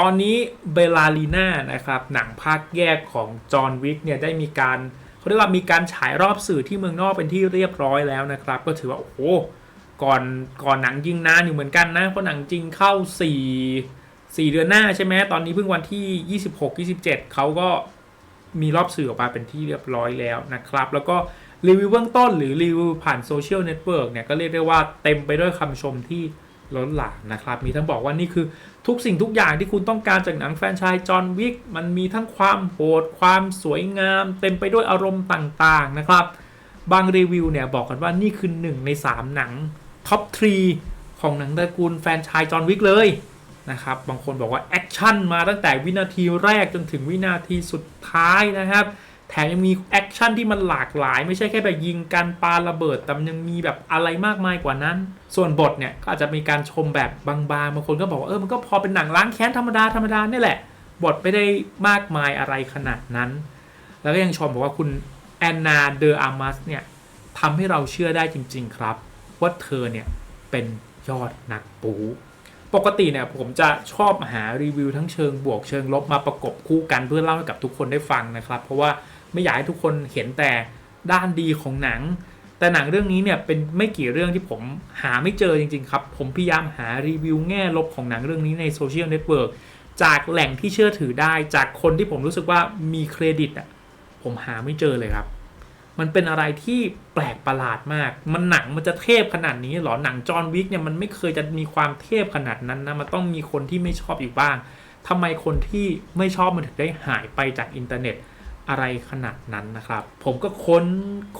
ตอนนี้เบลาลีน่านะครับหนังภาคแยกของจอห์นวิกเนี่ยได้มีการเขาเรียกว่ามีการฉายรอบสื่อที่เมืองนอกเป็นที่เรียบร้อยแล้วนะครับ ก็ถือว่า โอ้โหก่อนก่อนหนังยิงนานอยู่เหมือนกันนะ เพราะหนังจริงเข้า 4 4 เดือนหน้าใช่ไหมตอนนี้เพิ่งวันที่ 26 27 เขาก็มีรอบสื่อออกมาเป็นที่เรียบร้อยแล้วนะครับ แล้วก็รีวิวเบื้องต้นหรือรีวิวผ่านโซเชียลเน็ตเวิร์กเนี่ยก็เรียกได้ว่าเต็มไปด้วยคำชมที่ ล้นหลามนะครับ มีทั้งบอกว่านี่คือทุกสิ่งทุกอย่างที่คุณต้องการจากหนังแฟนชส์จอห์นวิกมันมีทั้งความโหดความสวยงาม เต็มไปด้วยอารมณ์ต่างๆนะครับ บางรีวิวเนี่ยบอกกันว่านี่คือหนึ่งใน 3 หนังท็อปทรีของหนังตระกูลแฟนชส์จอห์นวิกเลยนะครับ บางคนบอกว่าแอคชั่นมาตั้งแต่วินาทีแรกจนถึงวินาทีสุดท้ายนะครับ แถมยังมีแอคชั่นที่มันหลากหลาย ไม่ใช่แค่แบบยิงการปาระเบิด แต่มันยังมีแบบอะไรมากมายกว่านั้น ส่วนบทเนี่ยก็อาจจะมีการชมแบบบางๆบางคนก็บอกว่าเออมันก็พอเป็นหนังล้างแค้นธรรมดาธรรมดานี่แหละ บทไม่ได้มากมายอะไรขนาดนั้น แล้วก็ยังชมบอกว่าคุณแอนนาเดออาร์มัสเนี่ยทำให้เราเชื่อได้จริง ๆ ครับ ว่าเธอเนี่ยเป็นยอดนักปูปกติเนี่ยผมจะชอบหารีวิวทั้งเชิงบวกเชิงลบมาประกบคู่กันเพื่อเล่าให้กับทุกคนได้ฟังนะครับ เพราะว่า ไม่อยากให้ทุกคนเห็นแต่ด้านดีของหนัง แต่หนังเรื่องนี้เนี่ยเป็นไม่กี่เรื่องที่ผมหาไม่เจอจริง ๆ ครับ ผมพยายามหารีวิวแง่ลบของหนังเรื่องนี้ในโซเชียลเน็ตเวิร์กจากแหล่งที่เชื่อถือได้จากคนที่ผมรู้สึกว่ามีเครดิตอะผมหาไม่เจอเลยครับ มันเป็นอะไรที่แปลกประหลาดมาก มันหนังมันจะเทพขนาดนี้หรอ หนังจอห์นวิกเนี่ยมันไม่เคยจะมีความเทพขนาดนั้นนะ มันต้องมีคนที่ไม่ชอบอยู่บ้างทำไมคนที่ไม่ชอบมันถึงได้หายไปจากอินเทอร์เน็ต อะไรขนาดนั้นนะครับ ผมก็ค้น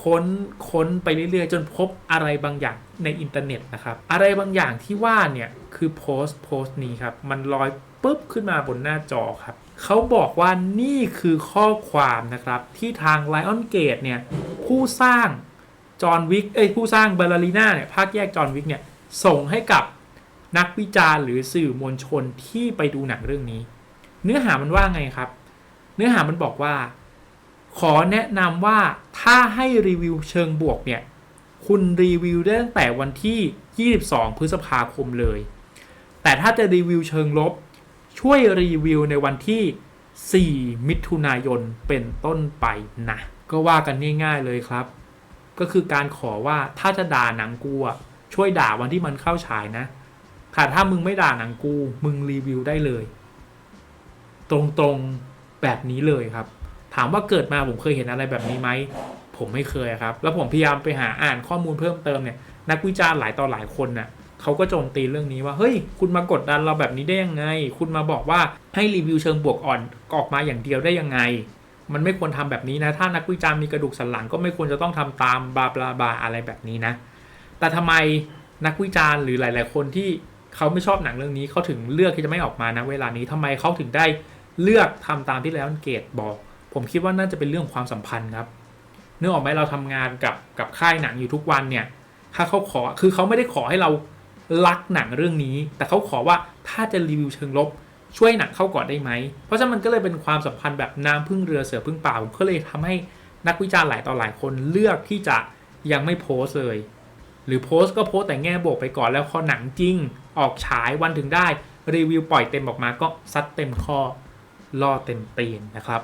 ค้นค้นไปเรื่อยๆ จนพบอะไรบางอย่างในอินเทอร์เน็ตนะครับ อะไรบางอย่างที่ว่าเนี่ยคือโพสต์โพสต์นี้ครับ มันลอยปุ๊บขึ้นมาบนหน้าจอครับ เขาบอกว่านี่คือข้อความนะครับ ที่ทาง Lion Gate เนี่ย ผู้สร้างจอห์นวิกเอ้ยผู้สร้างเบลลารีนาเนี่ยภาคแยกจอห์นวิกเนี่ย ส่งให้กับนักวิจารณ์หรือสื่อมวลชนที่ไปดูหนังเรื่องนี้ เนื้อหามันว่าไงครับ เนื้อหามันบอกว่า ขอแนะนำว่าถ้าให้รีวิวเชิงบวกเนี่ย คุณรีวิวได้ตั้งแต่วันที่ 22 พฤษภาคมเลย แต่ถ้าจะรีวิวเชิงลบ ช่วยรีวิวในวันที่ 4 มิถุนายนเป็นต้นไปนะ ก็ว่ากันง่ายๆเลยครับ ก็คือการขอว่าถ้าจะด่าหนังกูอะช่วยด่าวันที่มันเข้าฉายนะแต่ถ้ามึงไม่ด่าหนังกู มึงรีวิวได้เลย ตรงๆแบบนี้เลยครับ ถามว่าเกิดมาผมเคยเห็นอะไรแบบนี้ไหม ผมไม่เคยครับ แล้วผมพยายามไปหาอ่านข้อมูลเพิ่มเติมเนี่ย นักวิจารณ์หลายต่อหลายคนน่ะเขาก็โจมตีเรื่องนี้ว่า เฮ้ย คุณมากดดันเราแบบนี้ได้ยังไง คุณมาบอกว่าให้รีวิวเชิงบวกอ่อนออกมาอย่างเดียวได้ยังไง มันไม่ควรทำแบบนี้นะ ถ้านักวิจารณ์มีกระดูกสันหลังก็ไม่ควรจะต้องทำตามบาบลาบาอะไรแบบนี้นะ แต่ทำไมนักวิจารณ์หรือหลาย ๆ คนที่เขาไม่ชอบหนังเรื่องนี้เขาถึงเลือกที่จะไม่ออกมานะเวลานี้ทำไมเขาถึงได้เลือกทำตามที่แล้วเกตบอก ผมคิดว่าน่าจะเป็นเรื่องความสัมพันธ์ครับเนื่องออกไหมเราทำงานกับกับค่ายหนังอยู่ทุกวันเนี่ย ถ้าเขาขอคือเขาไม่ได้ขอให้เรารักหนังเรื่องนี้ แต่เขาขอว่าถ้าจะรีวิวเชิงลบช่วยหนังเข้าก่อนได้ไหม เพราะฉะนั้นมันก็เลยเป็นความสัมพันธ์แบบน้ำพึ่งเรือเสือพึ่งป่าก็เลยทำให้นักวิจารณ์หลายต่อหลายคนเลือกที่จะยังไม่โพสเลย หรือโพสก็โพสแต่แง่บวกไปก่อนแล้วพอหนังจริง ออกฉายวันถึงได้รีวิวปล่อยเต็มออกมาก็ซัดเต็มข้อล่อเต็มตีนนะครับ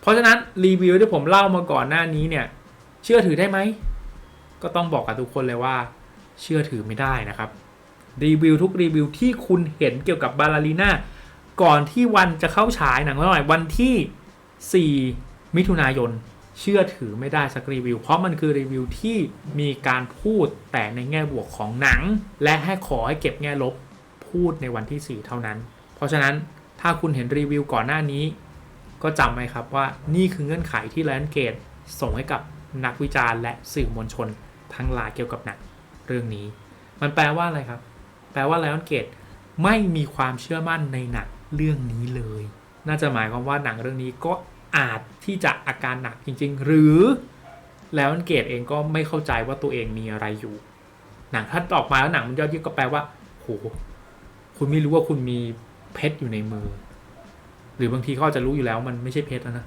เพราะฉะนั้นรีวิวที่ผมเล่ามาก่อนหน้านี้เนี่ย เชื่อถือได้ไหม ก็ต้องบอกกับทุกคนเลยว่า เชื่อถือไม่ได้นะครับ รีวิวทุกรีวิวที่คุณเห็นเกี่ยวกับบาลาลีนาก่อนที่วันจะเข้าฉายหนังเมื่อไหร่วันที่ 4 มิถุนายน เชื่อถือไม่ได้สักรีวิว เพราะมันคือรีวิวที่มีการพูดแต่ในแง่บวกของหนัง และให้ขอให้เก็บแง่ลบพูดในวันที่ 4 เท่านั้น เพราะฉะนั้นถ้าคุณเห็นรีวิวก่อนหน้านี้ ก็จำไว้ครับว่านี่คือเงื่อนไขที่แลนเกตส่งให้กับนักวิจารณ์และสื่อมวลชนทั้งหลายเกี่ยวกับหนังเรื่องนี้ มันแปลว่าอะไรครับ แปลว่าไลนเกตไม่มีความเชื่อมั่นในหนังเรื่องนี้เลย น่าจะหมายความว่าหนังเรื่องนี้ก็อาจที่จะอาการหนักจริง ๆ หรือไลออนเกตเองก็ไม่เข้าใจว่าตัวเองมีอะไรอยู่ หนังถ้าออกมาแล้วหนังมันยอดเยี่ยมก็แปลว่าโหคุณไม่รู้ว่าคุณมีเพชรอยู่ในมือ รือบางทีเขาจะรู้อยู่แล้วมันไม่ใช่เพชรแล้วนะ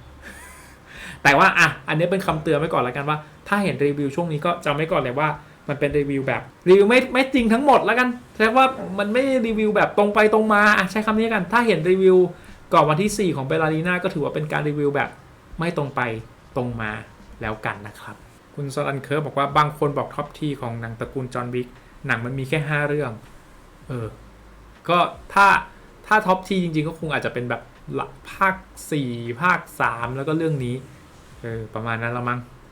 แต่ว่าอะอันนี้เป็นคำเตือนไว้ก่อนแล้วกันว่า ถ้าเห็นรีวิวช่วงนี้ก็จำไว้ก่อนเลยว่ามันเป็นรีวิวแบบรีวิวไม่ไม่จริงทั้งหมดแล้วกันใช้ว่ามันไม่รีวิวแบบตรงไปตรงมาอะใช้คำนี้กัน ถ้าเห็นรีวิวก่อนวันที่ 4 ของเบลลารีนาก็ถือว่าเป็นการรีวิวแบบไม่ตรงไปตรงมาแล้วกันนะครับ คุณซอลันเคิร์ฟบอกว่าบางคนบอกท็อปทีของหนังตระกูลจอห์นวิกหนังมันมีแค่ 5 เรื่อง เออ ก็ถ้าถ้าท็อปทีจริงๆ ก็คงอาจจะเป็นแบบ ภาค 4 ภาค 3 แล้วก็เรื่องนี้ เออ ประมาณนั้นละมั้ง